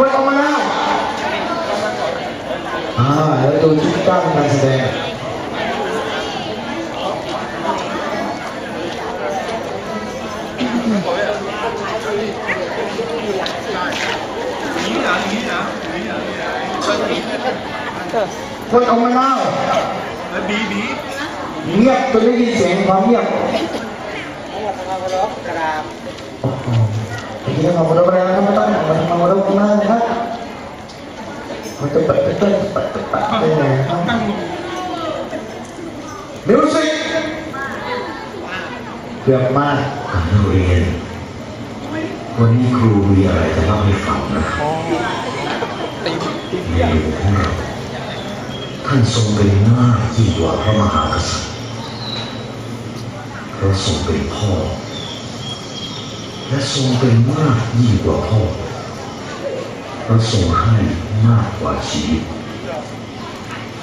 quay ông nào à đấy tôi chúng ta là gì đây? Quay ông lao bí bí bí tôi đã ghi chén vào miệng แสดงคนออกมาแล้วบีบีเงียบจนได้ยินเสียงความเงียบกราบทีนี้เราเราเราไม่ต้องมาทำเราข้างหน้านะครับมันจะปัดปัดปัดปัดปัดปัดได้ไงครับมิวสิกเกือบมากนักเรียนวันนี้ครูมีอะไรจะเล่าให้ฟังนะในหลวงของเราท่านทรงเป็นมากยิ่งกว่าพระมหากษัตริย์เพราะทรงเป็นพ่อ และทรงเป็นมากยิ่งกว่าพ่อเพระทรงให้มากกว่าชีวิต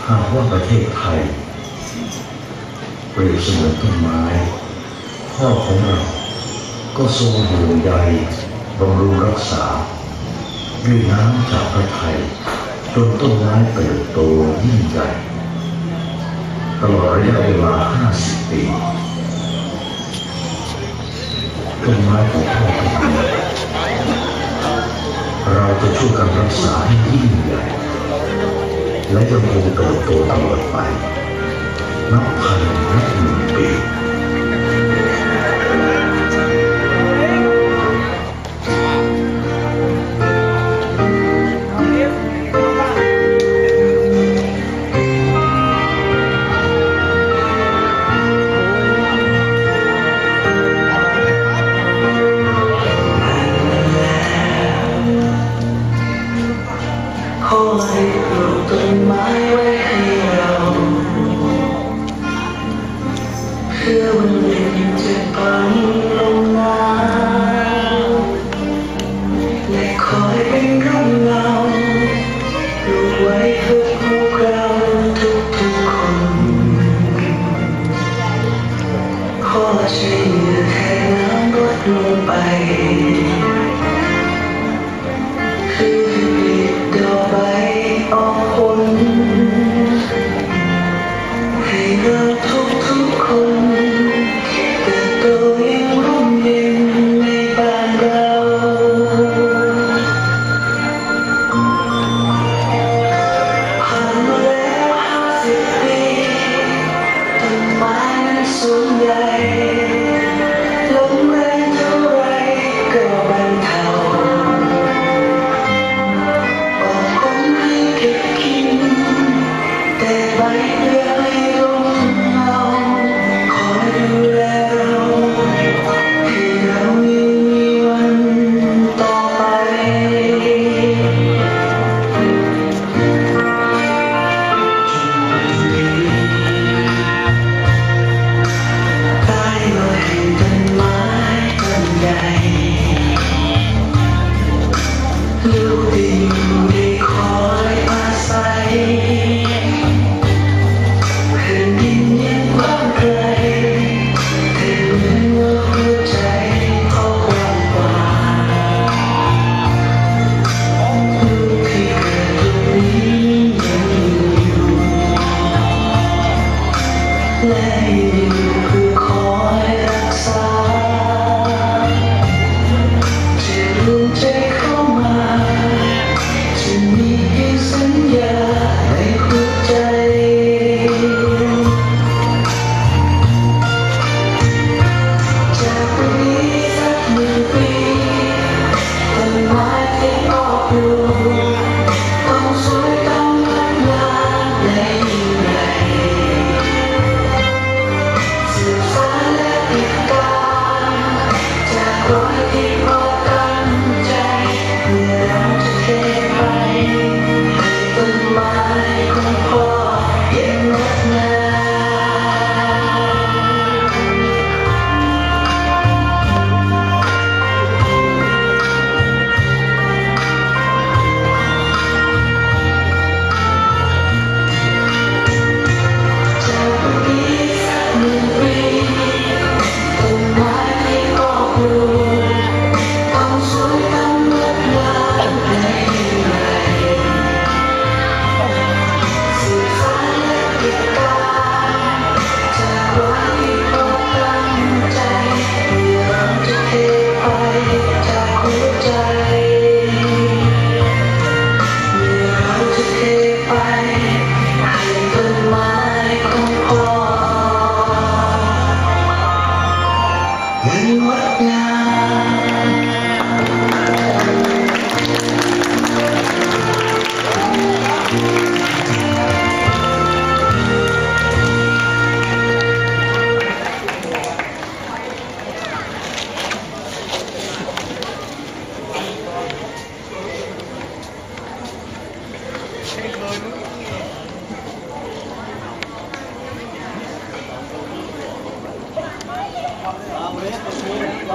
หากว่าประเทศไทยเปรียบเสมือนต้นไม้ พ่อของเราก็ทรงห่วงใยบำรุงรักษาด้วยน้ำจากพระทัยจนต้นไม้เติบโตยิ่งใหญ่ตลอดระยะเวลา 50 ปี ต้นไม้ของพ่อทุกปีเราจะช่วยกันรักษาให้ยิ่งใหญ่และจะคงโตโตตลอดไปนับพันนับหมื่น Why have you come? lưu tình để khói hoa say hình nhìn những con cây thêm những ngôi cứ cháy khói quang qua lưu thì tôi nghĩ yêu lẽ yêu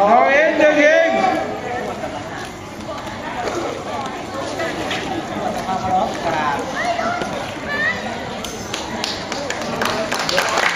Oh, yeah.